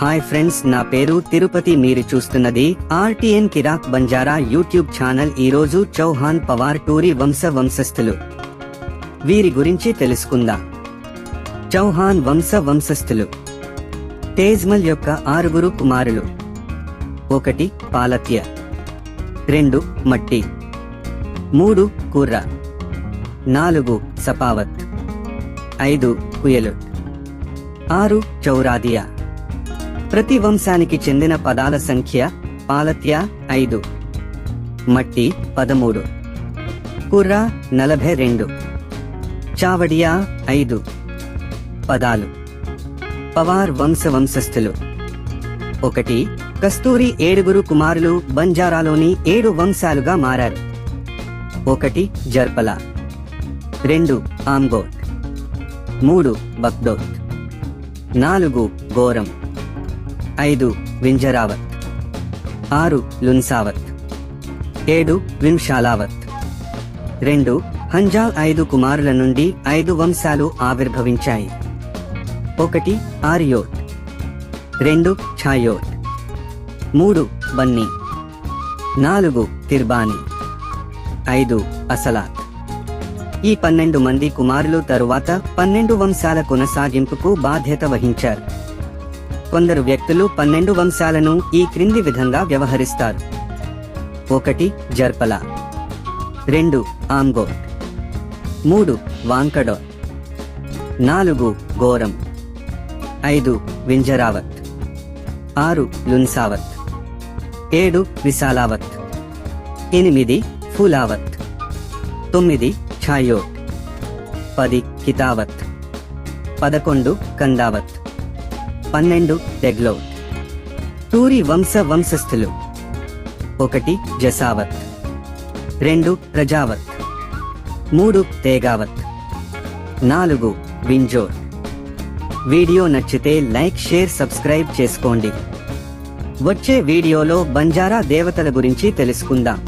Hi friends నా పేరు తిరుపతి. మీరు చూస్తున్నది ఆర్టీఎన్ కిరాక్ బంజారా యూట్యూబ్ ఛానల్. ఈ రోజు చౌహాన్ పవార్ టూరి వంశ వంశస్థులు. వీరి గురించి తెలుసుకుందాం. చౌహాన్ వంశ వంశస్థులు. తేజ్మల్ యొక్క ఆరుగురు కుమారులు. ఒకటి పాలత్య. రెండు మట్టి. మూడు కుర్ర. నాలుగు సపావత్. ఐదు కుయలు ఆరు చౌరాదియా. ప్రతి వంశానికి చెందిన పదాల సంఖ్య పాలత్య ఐదు మట్టి పదమూడు కుర్ర నలభై రెండు చావడియా ఐదు పదాలు. పవార్ వంశ వంశస్థులు. ఒకటి కస్తూరి ఏడుగురు కుమారులు బంజారాలోని ఏడు వంశాలుగా మారారు. ఒకటి జర్పల. రెండు ఆంగోట్ మూడు బక్దోత్ నాలుగు గోరం. ఐదు వింజరావత్. ఆరు లున్సావత్. ఏడు వింశాలావత్. రెండు హంజాల్ ఐదు కుమారుల నుండి ఐదు వంశాలు ఆవిర్భవించాయి. ఒకటి ఆర్యోట్ రెండు ఛాయోట్ మూడు బన్నీ. నాలుగు తిర్బాని. ఐదు అసలాత్. ఈ పన్నెండు మంది కుమారులు తరువాత పన్నెండు వంశాల కొనసాగింపుకు బాధ్యత వహించారు. కొందరు వ్యక్తులు పన్నెండు వంశాలను ఈ క్రింది విధంగా వ్యవహరిస్తారు. ఒకటి జర్పల. రెండు ఆంగోట్ మూడు వాంకడో. నాలుగు గోరం. ఐదు వింజరావత్. ఆరు లున్సావత్. ఏడు విశాలావత్. ఎనిమిది ఫూలావత్. తొమ్మిది ఛాయోట్ పది కితావత్. పదకొండు కందావత్. పన్నెండు డెగ్లౌట్ టూరి వంశ వంశస్థులు. ఒకటి జసావత్. రెండు ప్రజావత్. మూడు తేగావత్. నాలుగు వింజోర్. వీడియో నచ్చితే లైక్ షేర్ సబ్స్క్రైబ్ చేసుకోండి. వచ్చే వీడియోలో బంజారా దేవతల గురించి తెలుసుకుందాం.